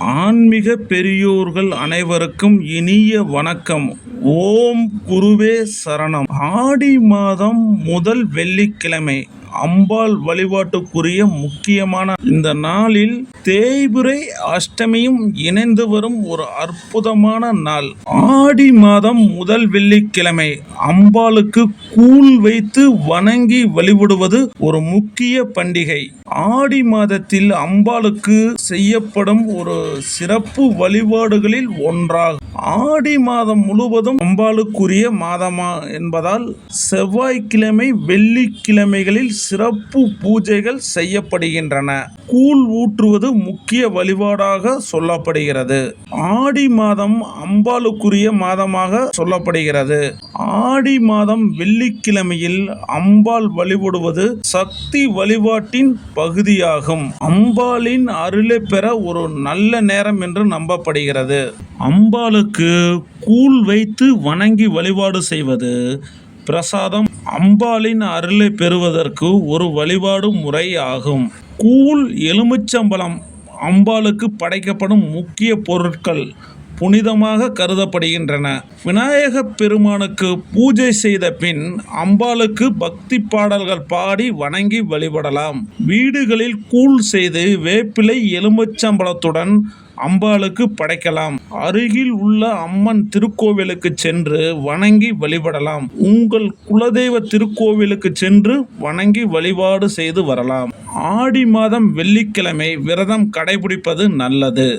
ஆன்மீக பெரியோர்கள் அனைவருக்கும் இனிய வணக்கம். ஓம் குருவே சரணம். ஆடி மாதம் முதல் வெள்ளிக்கிழமை. அம்பாள் வழிபாட்டுக்குரிய முக்கியமான இந்த நாளில் தேய்புரை அஷ்டமியும் இணைந்து வரும் ஒரு அற்புதமான நாள். ஆடி மாதம் முதல் வெள்ளிக்கிழமை அம்பாளுக்கு கூழ் வைத்து வணங்கி வழிபடுவது ஒரு முக்கிய பண்டிகை. ஆடி மாதத்தில் அம்பாளுக்கு செய்யப்படும் ஒரு சிறப்பு வழிபாடுகளில் ஒன்றாகும். ஆடி மாதம் முழுவதும் அம்பாளுக்குரிய மாதமா என்பதால் செவ்வாய்க்கிழமை வெள்ளிக்கிழமைகளில் சிறப்பு பூஜைகள் செய்யப்படுகின்றன. கூழ் ஊற்றுவது முக்கிய வழிபாடாக சொல்லப்படுகிறது. ஆடி மாதம் அம்பாளுக்குரிய மாதமாக சொல்லப்படுகிறது. ஆடி மாதம் வெள்ளிக்கிழமையில் அம்பாள் வழிபடுவது சக்தி வழிபாட்டின் பகுதியாகும். அம்பாளின் அருளை பெற ஒரு நல்ல நேரம் என்று நம்பப்படுகிறது. அம்பாளுக்கு கூழ் வைத்து வணங்கி வழிபாடு செய்வது பிரசாதம். அம்பாளின் அருளை பெறுவதற்கு ஒரு வழிபாடு முறை ஆகும் கூழ் எலுமிச்சம்பழம் அம்பாளுக்கு படைக்கப்படும் முக்கிய பொருட்கள் புனிதமாக கருதப்படுகின்றன. விநாயக பெருமானுக்கு பூஜை செய்த பின் அம்பாளுக்கு பக்தி பாடல்கள் பாடி வணங்கி வழிபடலாம். வீடுகளில் கூழ் செய்து வேப்பிலை எலுமிச்சம்பழத்துடன் அம்பாளுக்கு படைக்கலாம். அருகில் உள்ள அம்மன் திருக்கோவிலுக்கு சென்று வணங்கி வழிபடலாம். உங்கள் குலதெய்வ திருக்கோவிலுக்கு சென்று வணங்கி வழிபாடு செய்து வரலாம். ஆடி மாதம் வெள்ளிக்கிழமை விரதம் கடைபிடிப்பது நல்லது.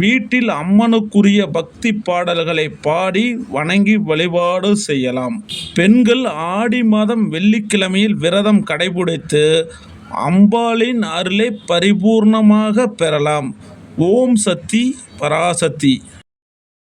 வீட்டில் அம்மனுக்குரிய பக்தி பாடல்களை பாடி வணங்கி வழிபாடு செய்யலாம். பெண்கள் ஆடி மாதம் வெள்ளிக்கிழமையில் விரதம் கடைபிடித்து அம்பாளின் அருளை பரிபூர்ணமாக பெறலாம். ஓம் சக்தி பராசக்தி